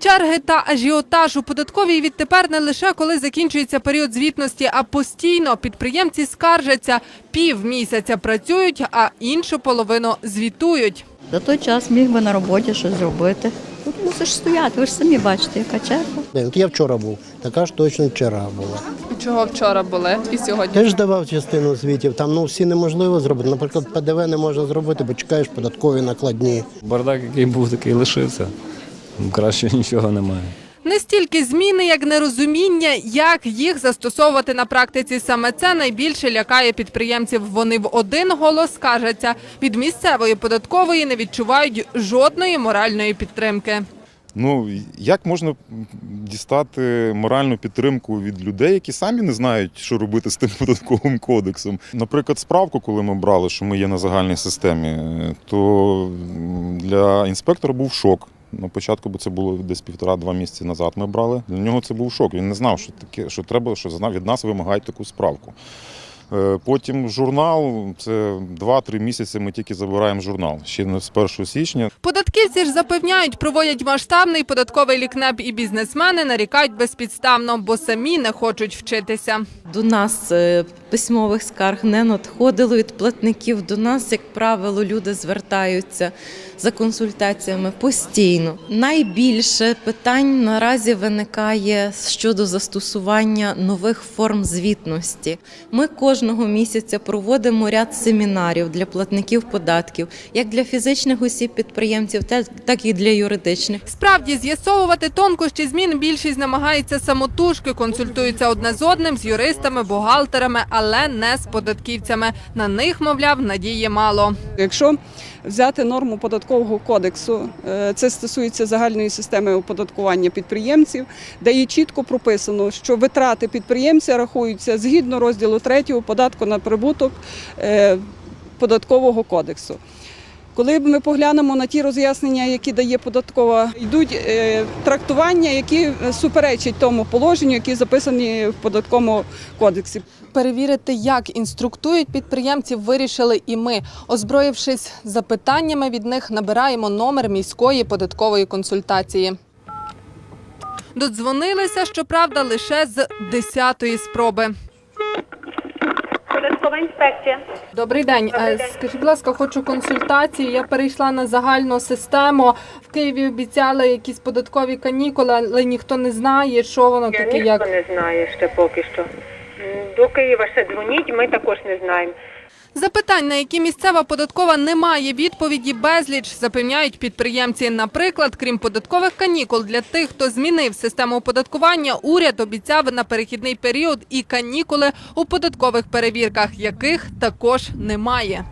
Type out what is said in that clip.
Черги та ажіотаж у податковій відтепер не лише коли закінчується період звітності, а постійно підприємці скаржаться. Півмісяця працюють, а іншу половину звітують. За той час міг би на роботі щось зробити. Тут мусиш стояти, ви ж самі бачите, яка черга. От я вчора був, така ж точно черга була. Чого вчора були і сьогодні? Теж давав частину звітів. Там ну всі неможливо зробити. Наприклад, ПДВ не можна зробити, бо чекаєш податкові накладні. Бардак, який був, такий лишився. Краще нічого немає. Не стільки зміни, як нерозуміння, як їх застосовувати на практиці. Саме це найбільше лякає підприємців. Вони в один голос скаржаться. Від місцевої податкової не відчувають жодної моральної підтримки. Ну як можна дістати моральну підтримку від людей, які самі не знають, що робити з тим податковим кодексом? Наприклад, справку, коли ми брали, що ми є на загальній системі, то для інспектора був шок. На початку, бо це було десь півтора-два місяці назад. Ми брали. Для нього це був шок. Він не знав, що таке, що треба, що від нас вимагають таку справку. Е, Потім журнал це 2-3 місяці. Ми тільки забираємо журнал. Ще не з 1 січня. Податківці ж запевняють, проводять масштабний податковий лікнеп і бізнесмени нарікають безпідставно, бо самі не хочуть вчитися. До нас е, письмових скарг не надходило від платників. До нас, як правило, люди звертаються за консультаціями постійно. Найбільше питань наразі виникає щодо застосування нових форм звітності. Ми кожного місяця проводимо ряд семінарів для платників податків, як для фізичних осіб підприємців, та- так і для юридичних. Справді з'ясовувати тонкощі змін більшість намагається самотужки, консультуються одне з одним з юристами, бухгалтерами, але не з податківцями. На них, мовляв, надії мало. Якщо взяти норму податкового кодексу, е, це стосується загальної системи оподаткування підприємців, де є чітко прописано, що витрати підприємця рахуються згідно розділу 3 податку на прибуток е, податкового кодексу. Коли ми поглянемо на ті роз'яснення, які дає податкова, йдуть е, трактування, які суперечать тому положенню, які записані в податковому кодексі. Перевірити, як інструктують підприємців, вирішили і ми. Озброївшись запитаннями від них, набираємо номер міської податкової консультації. Додзвонилися, щоправда, лише з 10-ї спроби. Інспекція. Добрий день. Е, Скажіть, будь ласка, хочу консультації. Я перейшла на загальну систему. В Києві обіцяли якісь податкові канікули, але ніхто не знає, що воно таке. Ніхто Як не знає ще поки що. До Києва ще дзвоніть, ми також не знаємо. Запитань, на які місцева податкова не має відповіді, безліч запевняють підприємці. Наприклад, крім податкових канікул для тих, хто змінив систему оподаткування, уряд обіцяв на перехідний період і канікули у податкових перевірках, яких також немає.